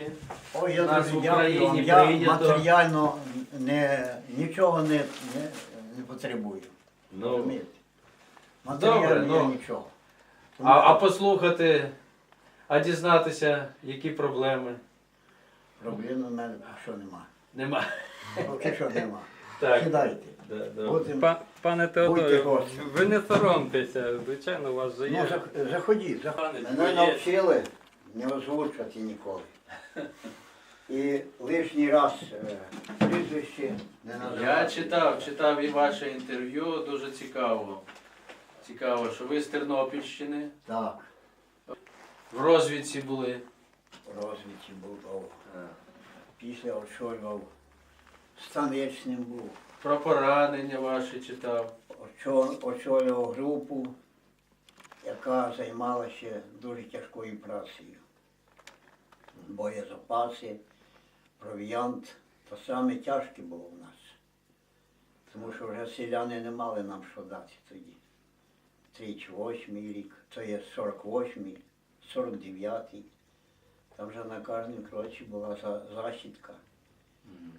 гостинці. Ой, я Нас в. Україні Я прийнято. матеріально не, нічого не, не, не потребую. Ну, розумієте? Матеріально добре, я ну. нічого. Тому а, а що послухати, а дізнатися, які проблеми? проблем у мене що нема. Нема. Поки що нема. Так. Сідайте. Да, да. Будемо- Па- Пане Будьте Теодорі, гостем. ви не соромтеся, звичайно, у вас же Ну, є. зах- заходіть, заходіть. Пане, Мене твоє. навчили не озвучувати ніколи. І лишній раз е, прізвище не називати. Я читав, читав і ваше інтерв'ю, дуже цікаво. Цікаво, що ви з Тернопільщини, Так, в розвідці були. в розвідці був довго. Після очолював станичним був. Про поранення ваші читав. Очолював групу, яка займалася дуже тяжкою працею. Боєзапаси, провіант. То саме тяжке було в нас. Тому що вже селяни не мали нам що дати тоді. 38 рік, то є 48, 49. Там вже на кожному кроці була за- защітка.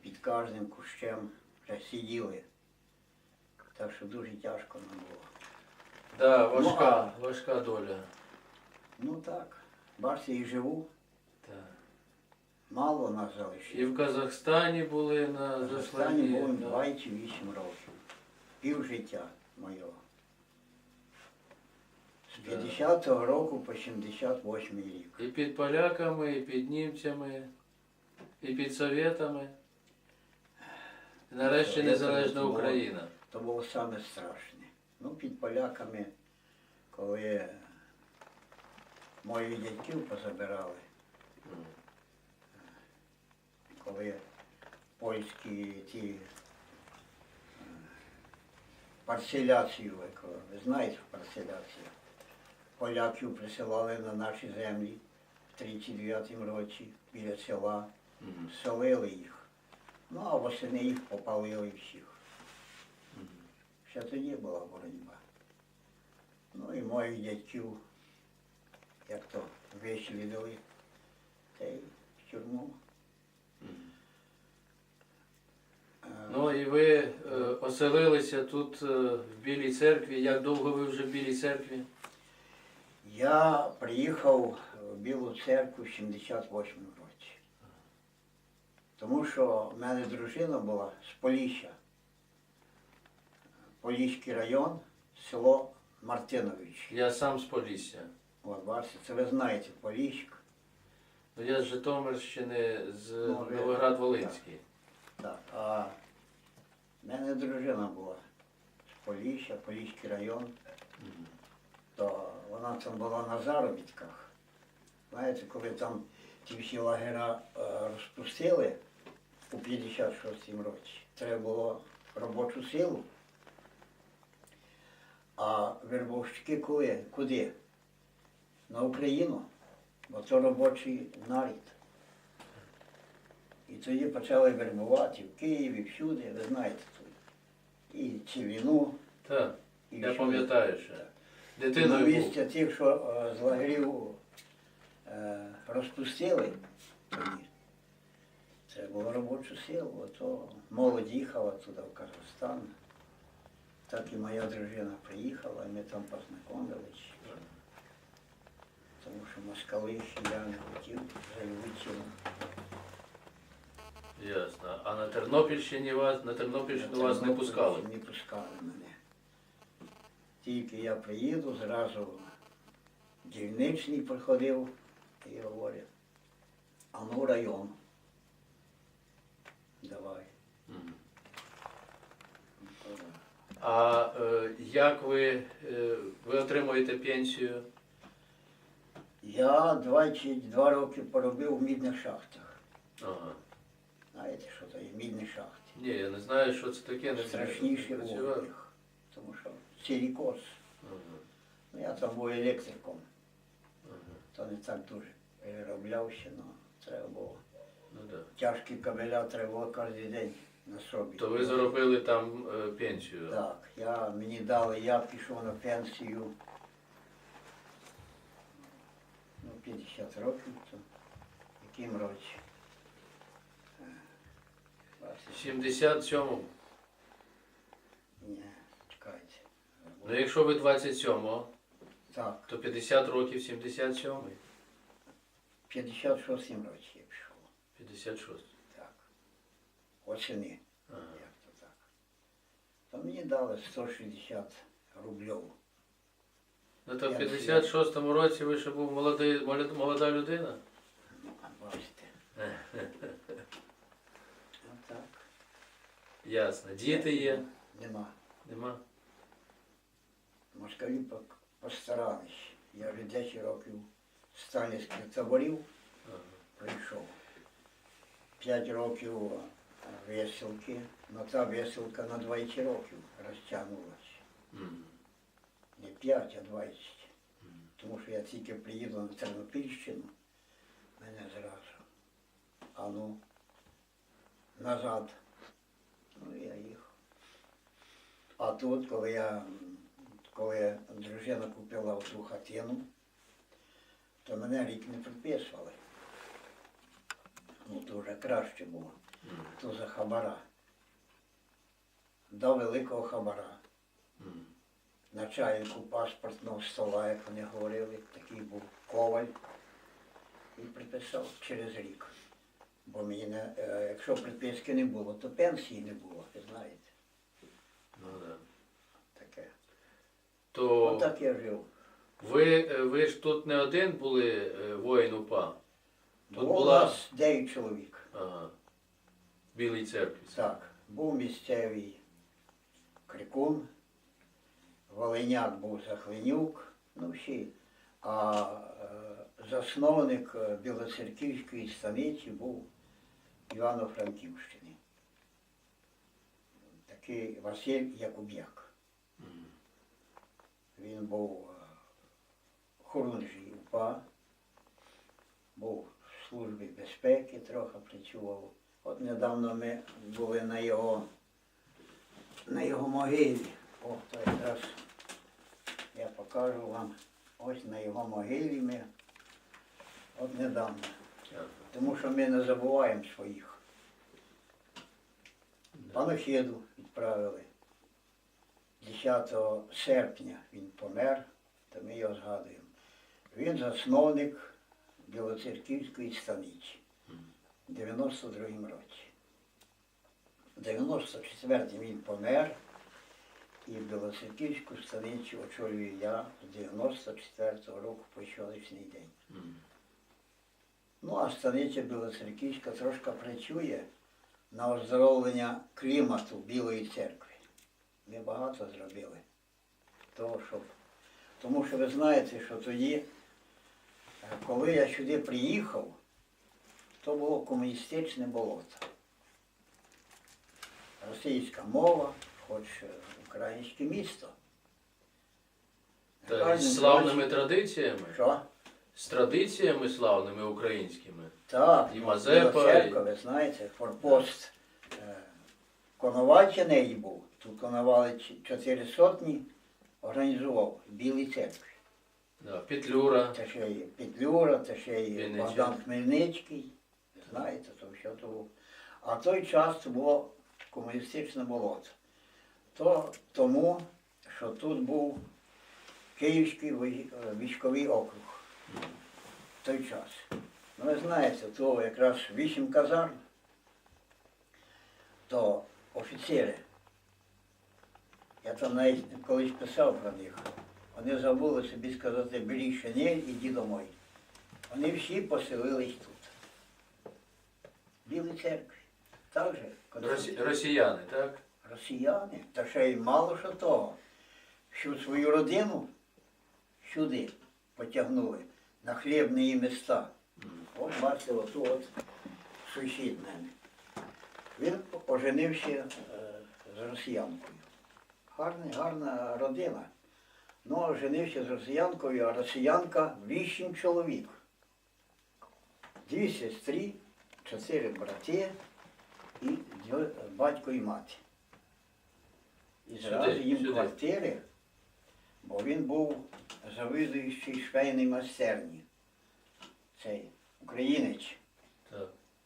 Під кожним кущем вже сиділи. Так що дуже тяжко нам було. Да, важка, Ну, важка доля. Ну так, бачите, і живу, Так. Мало нас І в Казахстані були на В Казахстані засланні. було да. 28 років. Пів життя моє. З Да. 50-го року по 78 рік. І під поляками, і під німцями, і під совєтами. І нарешті Совєтами незалежна було. Україна. То було саме страшне. Ну, під поляками, коли моїх дядьків позабирали, коли польські ті е, парцеляцію, яку, ви знаєте парцеляцію, поляків присилали на наші землі в 39-му році біля села, Мгм. селили їх. Ну, а восени їх попалили всіх. Ще тоді була боротьба. Ну і моїх дядьків, як то вислідили, та й в тюрму. Е, Ну і ви е, оселилися тут е, в Білій церкві. Як довго ви вже в Білій церкві? Я приїхав в Білу церкву в 78 році. Тому що в мене дружина була з Полісся. Поліський район, село Мартинович. Я сам з Полісся. От бачите, це ви знаєте, Поліськ. Ну, я з Житомирщини, з Ну, Новоград-Волинський. Так, а в мене дружина була з Полісся, Поліський район. То вона там була на заробітках. Знаєте, коли там ті всі лагера е, розпустили у 56-му році, треба було робочу силу. А вербовщики коли? Куди? На Україну, бо це робочий нарід. І тоді почали вербувати в Києві, всюди, ви знаєте тут. І Цивіну, Так, і я пам'ятаю ще. На Дитиною був. місці тих, що е, з лагерів е, розпустили. Це було робочу силу, ото молодь їхала туди, в Казахстан. Так і моя дружина приїхала, і ми там познайомились. Тому що москали ще я не хотів, заявити. Ясно. А на Тернопільщині вас на Тернопільщину вас не пускали. Не пускали мене. Тільки я приїду, зразу дільничний приходив і говорить, а ну район. Давай. Мгм. А е, як ви, е, ви отримуєте пенсію? Я 22 роки поробив в мідних шахтах. Ага. Знаєте, що це є мідні шахти? Ні, я не знаю, що це таке. Не Страшніший працював. Тому що силікоз. Ага. Ну, я там був електриком, Ага. то не так дуже перероблявся, але треба було. Ну, да. Тяжкі кабеля треба було кожен день на собі. То ви заробили там е, пенсію? Так, я, мені дали, я пішов на пенсію. Ну, 50 років, то яким році? Е, В 77-му. Ні, чекайте. Ну якщо ви 27-го, Так, то 50 років 77-й. 56 році я пішов. 56. Так. Осени. Ага. Як то так? То мені дали 160 рублів. Ну то в 56-му році ви ще був молодий, молода, молода людина. Ну, а бачите. Отак. Ясно. Діти є? Нема. Нема. Москалі постарались. Я вже 10 років сталінських таборів Ага. прийшов. 5 років веселки, але та веселка на 20 років розтягнулася. Мгм. Не 5, а 20. Мгм. Тому що я тільки приїду на Тернопільщину, мене зразу. А ну, назад. Ну, я їхав. А тут, коли я, коли дружина купила ту хатину, то мене рік не приписували. Ну, то вже краще було. То за хабара. До великого хабара. Начальнику паспортного стола, як вони говорили, такий був коваль, і приписав через рік. Бо мені не, е, якщо приписки не було, то пенсії не було, ви знаєте. Ну да. Таке. То Отак я жив. ви, е, ви ж тут не один були е, воїн УПА? Тут Було була- у нас 9 чоловік. Ага. В Білій церкві. Так, був місцевий крикун, Волиняк був Захленюк, ну всі. А е, засновник е, Білоцерківської станиці був Івано-Франківщини. Такий Василь Якуб'як. Він був е, хорунжий УПА, був в службі безпеки, трохи працював. От недавно ми були на його, на його могилі. О, то якраз я покажу вам. Ось на його могилі ми. От недавно. Тому що ми не забуваємо своїх. Панахіду відправили. 10 серпня він помер, то ми його згадуємо. Він засновник Білоцерківської станиці в 92-му році. В 94-му він помер, і Білоцерківську станицю очолюю я з 94-го року по сьогоднішній день. Ну, а станиця Білоцерківська трошки працює на оздоровлення клімату Білої церкви. Ми багато зробили. Того, щоб... Тому що ви знаєте, що тоді, е, коли я сюди приїхав, то було комуністичне болото. Російська мова, хоч е, українське місто. Та з славними традиціями. Що? З традиціями славними українськими. Так, І Мазепа, Біла церква, ви знаєте, форпост е, Коновальця неї був. Тут конували ч- чотири сотні, організував в Білій церкві. Да. Петлюра. Та ще й Петлюра, та ще й Вінниченко. Богдан Хмельницький. Ви знаєте, то все то було. А той час це було комуністичне болото. То тому, що тут був Київський вій- е, військовий округ в той час. Ну, ви знаєте, то якраз вісім казарм, то офіцери. Я там навіть колись писав про них. Вони забули собі сказати, бери шинель, іди домой. Вони всі поселились тут. В Білій церкві. Так же, Росі... Росіяни, так? росіяни, та ще й мало що того. Всю свою родину сюди потягнули на хлібні міста. От бачите, оту от сусід мене. Він оженився е, з росіянкою. Гарна, гарна родина. Ну, оженився з росіянкою, а росіянка вісім чоловік. Дві сестри, чотири брати і батько і мати. І зразу їм квартири, бо він був завідуючий швейної майстерні. Цей українець.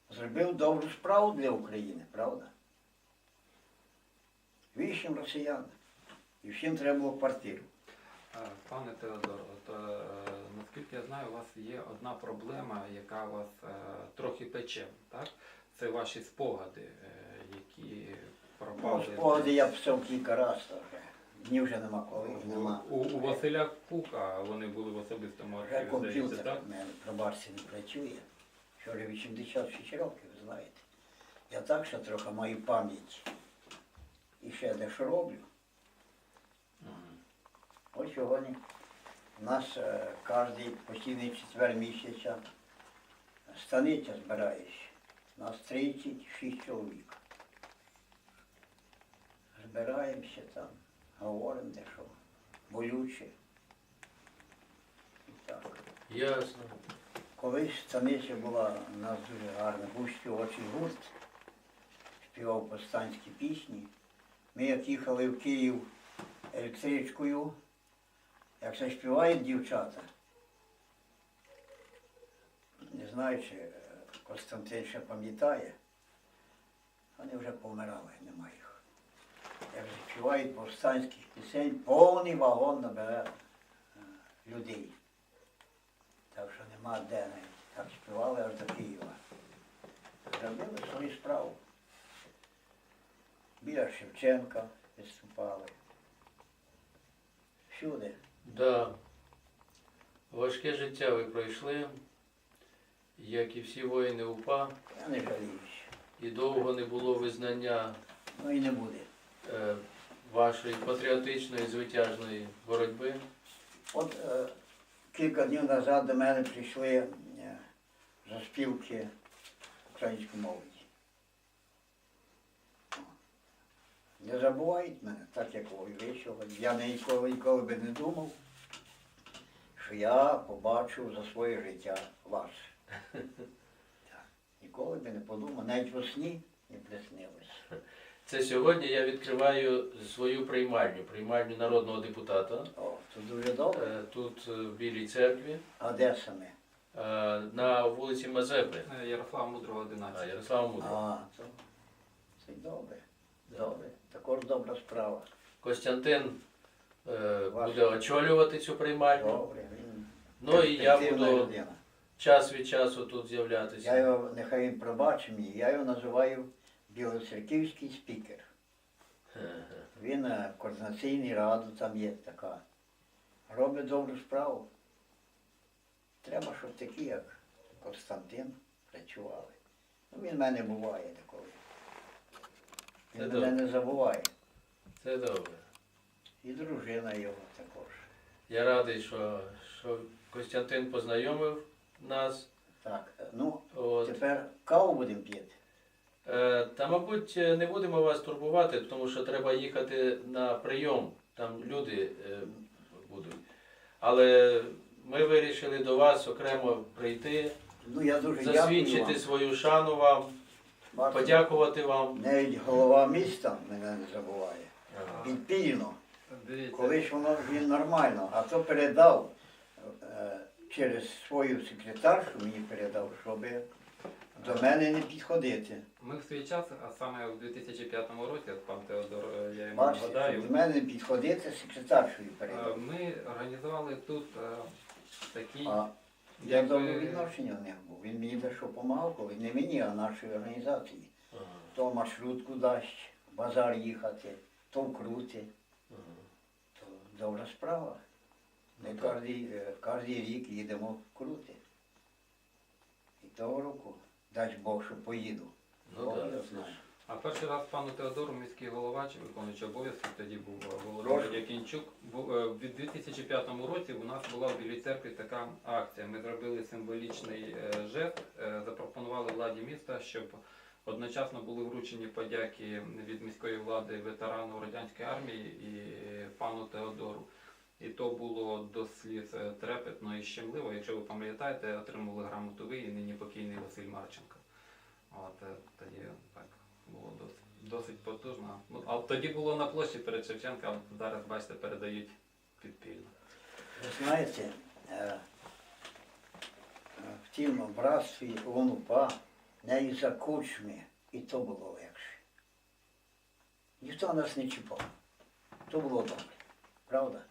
зробив добру справу для України, правда? Вісім росіян. І всім треба було квартиру. Пане Теодор, от, е, наскільки я знаю, у вас є одна проблема, яка вас е, трохи пече, так? Це ваші спогади, е, які Ну, пропали. спогади я писав кілька разів. Днів вже нема коли, нема. У, у Василя Кука вони були в особистому Вже архіві, здається, комп'ютер так? в мене при барсі не працює. Що вже 86 років, ви знаєте. Я так ще трохи маю пам'ять. І ще дещо роблю. Мгм. Ось сьогодні у нас е, кожен постійний четвер місяця станиця збирається. Нас 36 чоловік. Збираємося там, говоримо дещо, болюче. Так. Ясно. Колись станиця була у нас дуже гарна, був співочий гурт, співав повстанські пісні. Ми як їхали в Київ електричкою, як це співають дівчата. Не знаю, чи е, Костянтин ще пам'ятає, вони вже помирали, нема їх. Як співають повстанських пісень, повний вагон набере е, людей. Так що нема де навіть. Так співали аж до Києва. Зробили свою справу. Біля Шевченка виступали. Всюди. Да. Важке життя ви пройшли, як і всі воїни УПА, Я не жаліюсь. і довго не було визнання Ну і не буде. Е, вашої патріотичної звитяжної боротьби. От е, кілька днів назад до мене прийшли е, заспівки української молоді. Не забувають мене, так як ви вийшов. Я ніколи, ніколи би не думав, що я побачу за своє життя вас. Ніколи би не подумав, навіть во сні не приснилось. Це сьогодні я відкриваю свою приймальню, приймальню народного депутата. О, це дуже добре. Е, Тут е, в Білій церкві, А де саме? на вулиці Мазепи, Е, Ярослава Мудрого а 11. Ярослава Мудрого. А, то це добре. Добре. Також добра справа. Костянтин е, Ваш. буде очолювати цю приймальню. Добре. Ну і я буду людина. час від часу тут з'являтися. Я його, нехай він пробачить мені, я його називаю білоцерківський спікер. Він е, координаційний раду там є така. Робить добру справу. Треба, щоб такі, як Константин, працювали. Ну, він в мене буває такої. Це Він добре. мене не забуває. Це добре. І дружина його також. Я радий, що, що Костянтин познайомив нас. Так, ну, От. тепер каву будемо п'яти. Е, Та, мабуть, не будемо вас турбувати, тому що треба їхати на прийом. Там люди е, будуть. Але ми вирішили до вас окремо прийти, Ну, я дуже засвідчити свою шану вам, Бачите, подякувати вам. Навіть голова міста мене не забуває. Підпільно. Дивіться, Колись воно він нормально, а то передав е, через свою секретаршу, мені передав, щоб до мене не підходити. ми в свій час, а саме у 2005 році, от пан Теодор, е, я йому Бачите, нагадаю, до мене не підходити, секретаршою е, передав. ми організували тут е, такий, А я якби- добре відношення в них був. Він мені дещо допомагав, коли не мені, а нашій організації. Ага, То маршрутку дасть, в базар їхати, то вкрути. ага. То добра справа. Ми Ну, кожний рік їдемо в крути. І того року, дасть Бог, що поїду. Ну Бог знає. А перший раз пану Теодору міський голова чи виконуючий обов'язки тоді був е, Володимир Якінчук. Був е, в 2005 році у нас була в Білій церкві така акція. Ми зробили символічний е, жест, запропонували владі міста, щоб одночасно були вручені подяки від міської влади ветерану радянської армії і пану Теодору. І то було до сліз е, трепетно і щемливо. Якщо ви пам'ятаєте, отримали грамоту ви і нині покійний Василь Марченко. От е, тоді так було досить, досить потужно. Ну, а тоді було на площі перед Шевченка, а зараз, бачите, передають підпільно. Ви знаєте, е, в тім братстві ОНУПА не і за кучми, і то було легше. Ніхто нас не чіпав. То було добре. Правда?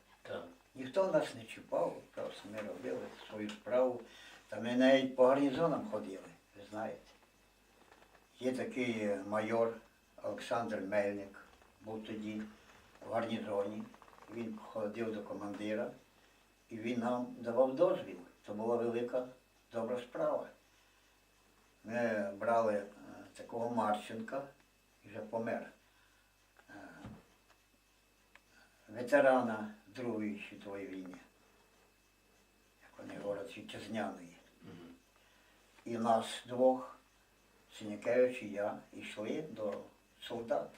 Ніхто нас не чіпав, просто ми робили свою справу. Та ми навіть по гарнізонам ходили, ви знаєте. Є такий е, майор Олександр Мельник, був тоді в гарнізоні. Він ходив до командира і він нам давав дозвіл. Це була велика добра справа. Ми брали е, такого Марченка, вже помер, е, ветерана Другої світової війни, як вони говорять, вітчизняної. Мгм. І нас двох, Синякевич і я, йшли до солдат.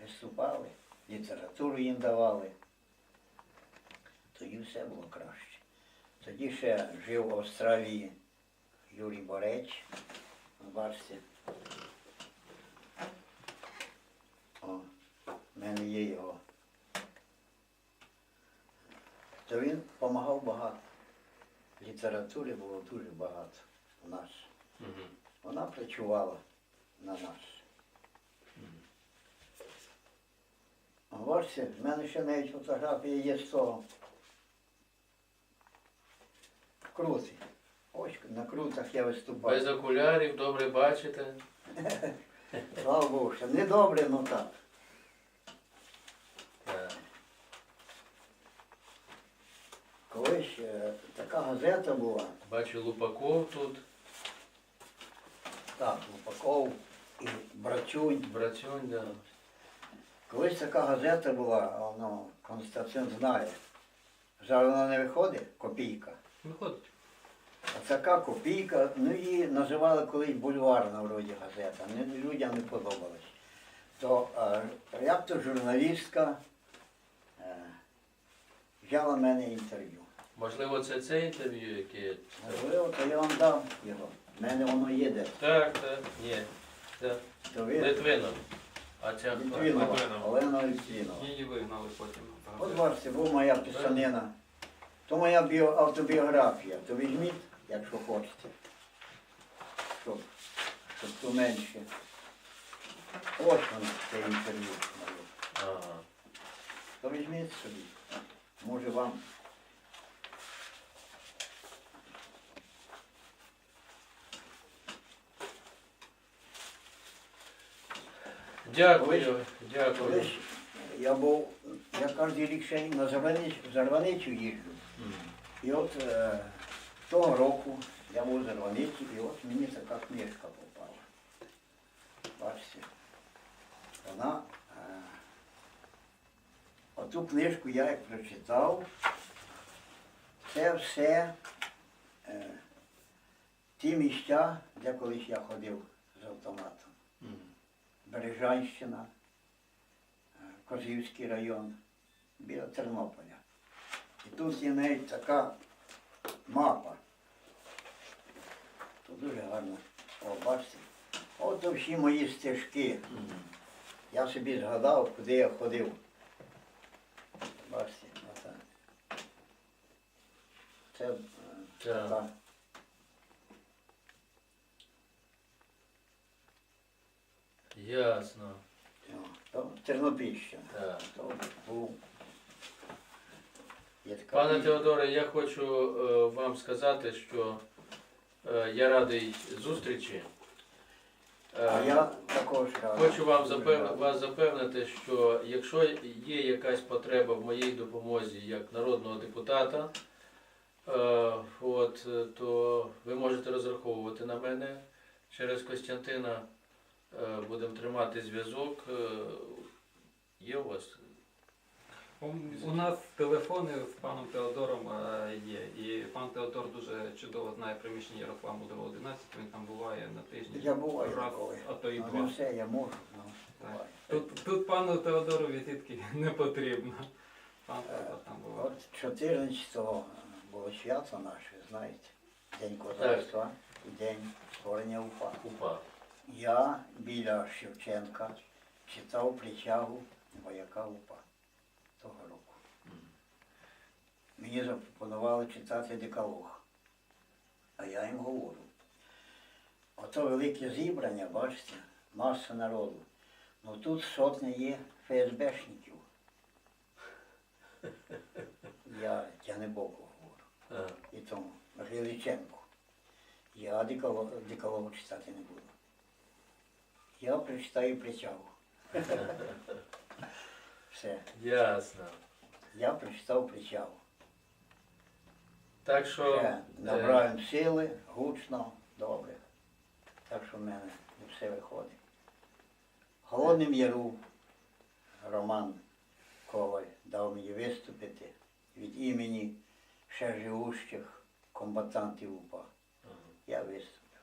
Виступали, літературу їм давали. Тоді все було краще. Тоді ще жив в Австралії Юрій Бореч, бачите. В мене є його. То він допомагав багато. Літератури було дуже багато у нас. Мгм. Вона працювала на нас. А Бачите, в мене ще навіть фотографія є з того. Крути. Ось на крутах я виступав. Без окулярів, добре бачите. Слава Богу, що не добре, ну. Так. Колись е, така газета була, Бачу Лупаков тут, так, Лупаков і Брачунь. Братюнь, да. Колись така газета була, ну, Константин знає. Зараз вона не виходить, копійка. Виходить. А така копійка, ну її називали колись бульварна вроді газета, не, людям не подобалось. То е, як то журналістка е, взяла в мене інтерв'ю. Можливо, це це інтерв'ю, яке. Можливо, то я вам дам його. В мене воно є десь. Так, так, ні. Так. То ви Литвинов. А хто? Літвінова, Литвинова. Олена Літвінова. Її вигнали потім. От бачите, була моя писанина. То моя біо, автобіографія. То візьміть, якщо хочете. Щоб, щоб то менше. Ось воно, це інтерв'ю моє. Ага. То візьміть собі. Може вам. Дякую, дякую. Колись я був, я кожен рік ще на Зарваницю, Зарваницю їжджу. І от е, того року я був в Зарваниці, і от мені така книжка попала. Бачите, вона, е, оту книжку я як прочитав, це все е, ті місця, де колись я ходив з автоматом. Бережанщина, е, Козівський район, біля Тернополя. І тут є навіть така мапа. Тут дуже гарно. О, бачите. От всі мої стежки. Я собі згадав, куди я ходив. Бачите, оце. Це е, Так. та. Ясно. то Тернопільщина. Так. То був. Є така Пане. Теодоре, я хочу е, вам сказати, що е, я радий зустрічі. Е, А я також радий. Хочу вам Дуже запев... радий. вас запевнити, що якщо є якась потреба в моїй допомозі як народного депутата, е, от, е, то ви можете розраховувати на мене через Костянтина. Е, будемо тримати зв'язок. Е, є у вас? У, нас телефони з паном Теодором е, є. І пан Теодор дуже чудово знає приміщення Ярослава Мудрого 11, він там буває на тижні. Я буваю раз, коли. а то і Ну, два. не все, я можу. Ну, буває. Тут, тут пану Теодору візитки не потрібно. Пан Теодор там буває. От 14-го було свято наше, знаєте, День козацтва і День створення УПА. Упа. Я біля Шевченка читав притягу вояка УПА того року. Мені запропонували читати декалог. А я їм говорю. От ото велике зібрання, бачите, маса народу. Ну тут сотня є ФСБшників. Я Тягнебоку говорю. І тому Гриличенко. Я диколог читати не буду. Я прочитаю причаву. Все. Ясно. Я прочитав причаву. Так що Ще е, набираємо сили, гучно, добре. Так що в мене не все виходить. В Холодним Яру Роман Коваль дав мені виступити від імені ще живущих комбатантів УПА. Я виступив.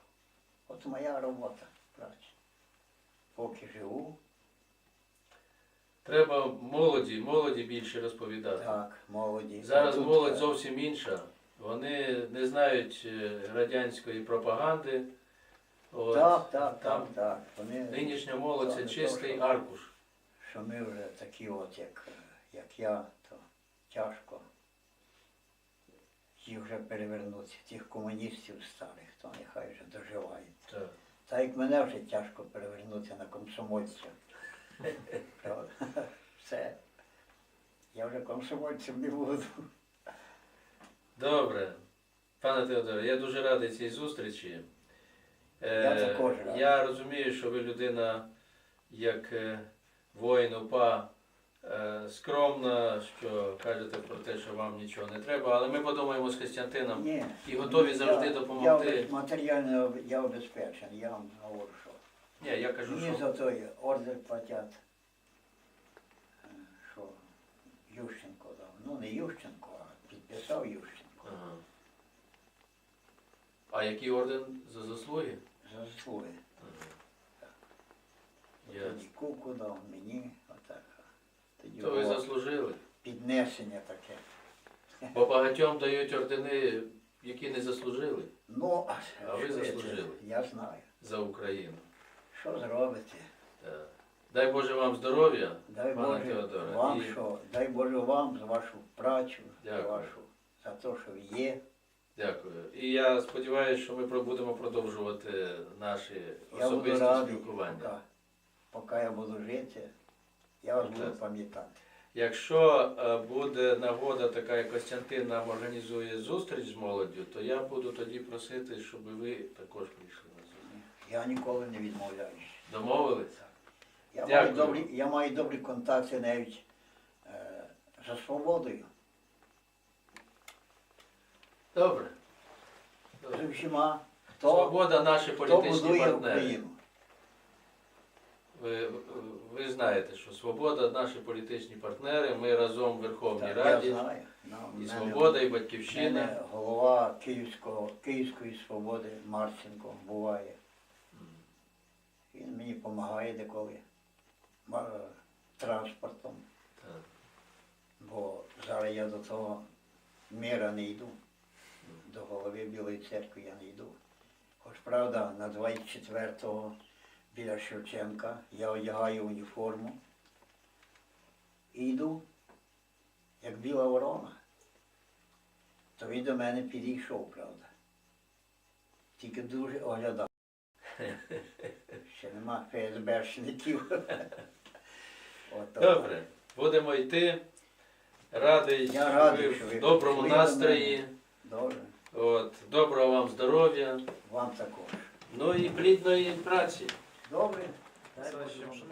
От моя робота, праця. Поки живу, треба молоді, молоді більше розповідати. так, молоді. Зараз Тут, молодь е, зовсім інша. Вони не знають е, радянської пропаганди. От. Так, так, Там так, так. Вони, Нинішня молодь це то, чистий що- аркуш. що ми вже такі от, як, як я, то тяжко їх вже перевернути, тих комуністів старих, то нехай вже доживають. Так. Та як мене вже тяжко перевернути на комсомольця. Все. Я вже комсомольцем не буду. Добре. Пане Теодоре, я дуже радий цій зустрічі. Е, Я також радий. Я розумію, що ви людина, як е, воїн УПА, е, скромна, що кажете про те, що вам нічого не треба, але ми подумаємо з Костянтином Ні. і готові завжди Я допомогти. обез- матеріально об- я обезпечений, я вам говорю, що. Ні, я кажу, Мені що за той ордер платять, е, що Ющенко дав. Ну не Ющенко, а підписав Ющенко. Ага. А який орден за заслуги? За заслуги. Ясно. Тоді куку дав мені, То ви заслужили. піднесення таке. Бо багатьом дають ордени, які не заслужили Ну, а, А ви заслужили. Я знаю. за Україну. Що зробите? Так. Дай Боже вам здоров'я, Дай пане Боже Теодоре. вам, І- що, дай Боже вам за вашу працю, за вашу, за те, що ви є. Дякую. І я сподіваюся, що ми будемо продовжувати наші особисті спілкування. поки, поки я буду жити, я вас буду пам'ятати. Якщо е, буде нагода така, як Костянтин нам організує зустріч з молоддю, то я буду тоді просити, щоб ви також прийшли на зустріч. Я ніколи не відмовляюсь. Домовились? Я маю, Дякую. добрі, я маю добрі контакти навіть е, за свободою. Добре. З усіма, хто, Свобода наші хто політичні будує партнери. Україну. Ви, ви знаєте, що свобода наші політичні партнери. Ми разом в Верховній Так, я знаю. Ну, І свобода, і батьківщина. мене голова Київського, Київської свободи Марченко буває. Він мені допомагає деколи транспортом, Так. бо зараз я до того міра не йду. До голови Білої церкви я не йду. Хоч правда, на 24-го біля Шевченка я одягаю уніформу і йду, як біла ворона. То він до мене підійшов, правда. Тільки дуже оглядав. Ще нема ФСБшників. Добре, будемо йти. Радий, Я радий, що ви в доброму настрої. Добре. От, доброго вам здоров'я. Вам також. Ну і плідної праці. Добре. Дай можна